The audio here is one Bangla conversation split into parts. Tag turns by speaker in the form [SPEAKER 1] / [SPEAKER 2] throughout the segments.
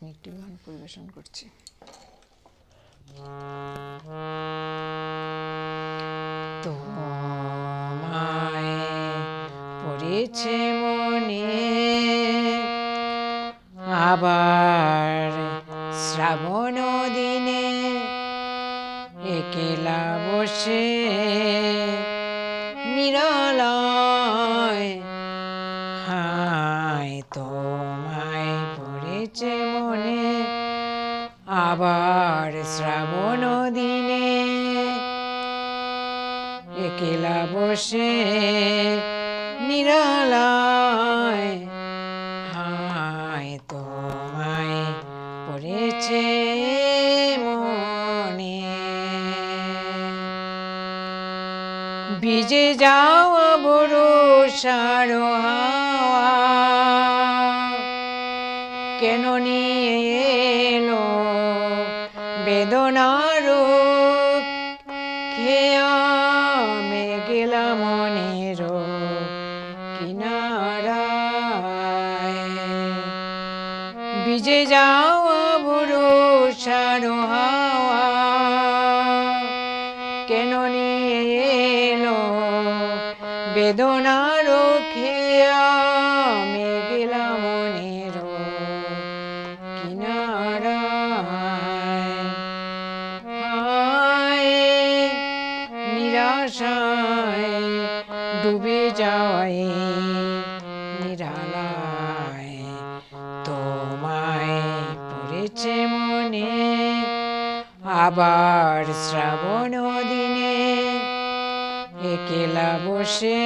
[SPEAKER 1] আমি একটি গান পরিবেশন করছি। পড়েছে মনে আবার শ্রাবণ দিনে একেলা বসে নিরালয় আবার শ্রাবণ দিনে একলা বসে নিরালয় হায় তোমায় পড়েছে মনে। ভিজে যাওয়া বড় সারো কেন নিয়ে এলো বেদনার খেয়া মে গেলা মনের কিনারায়। ভিজে যাওয়া বুড়ো সারো হাওয়া কেন নিয়ে এলো? বেদনার খেয়া মে গেলা মনের কিনারায় নিরাশায় ডুবে যায় নিরালায় তোমায় পড়েছে মনে। আবার শ্রাবণ দিনে একেলা বসে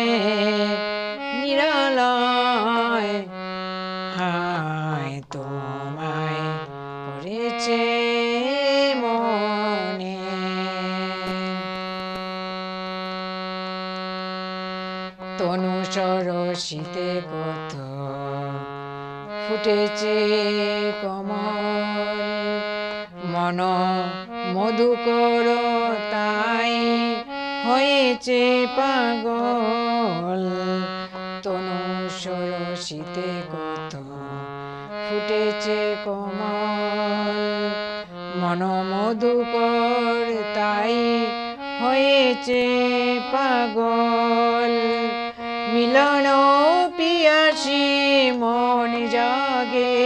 [SPEAKER 1] তনু সরসিতে কত ফুটেছে কমল। মন মধুকর তাই হয়েছে পাগল। তনু সরসিতে কত ফুটেছে কমল। মন মধুকর তাই হয়েছে পাগল। মিলন পিয়াসি, মন জাগে।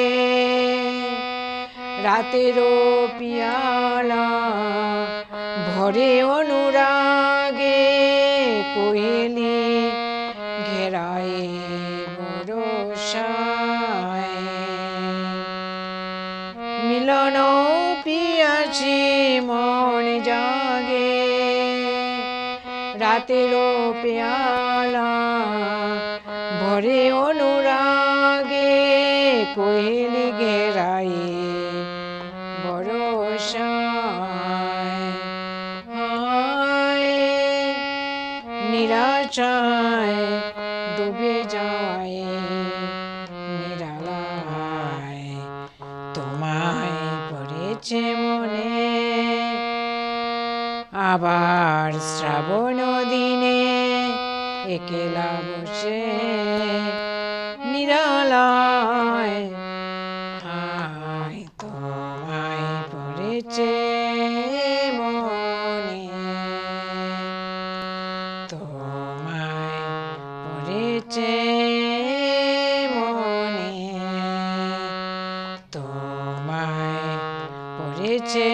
[SPEAKER 1] রাতেরও পিয়ালা, ভরে অনুরাগে। কোয়েলি ঘেরায় বরসায় মিলন পিয়াসি, মন জাগে। রাতেরও পেয়ালা ভরে অনুরাগে বরসায় হায় নিরাশায় ডুবে যায় নিরালায়। তোমায় পড়েছে মনে আবার শ্রাবণ দিনে একলা বসে নিরালয় হায় তোমায় পড়েছে মনে। তোমায় পড়েছে মনে। তোমায় পড়েছে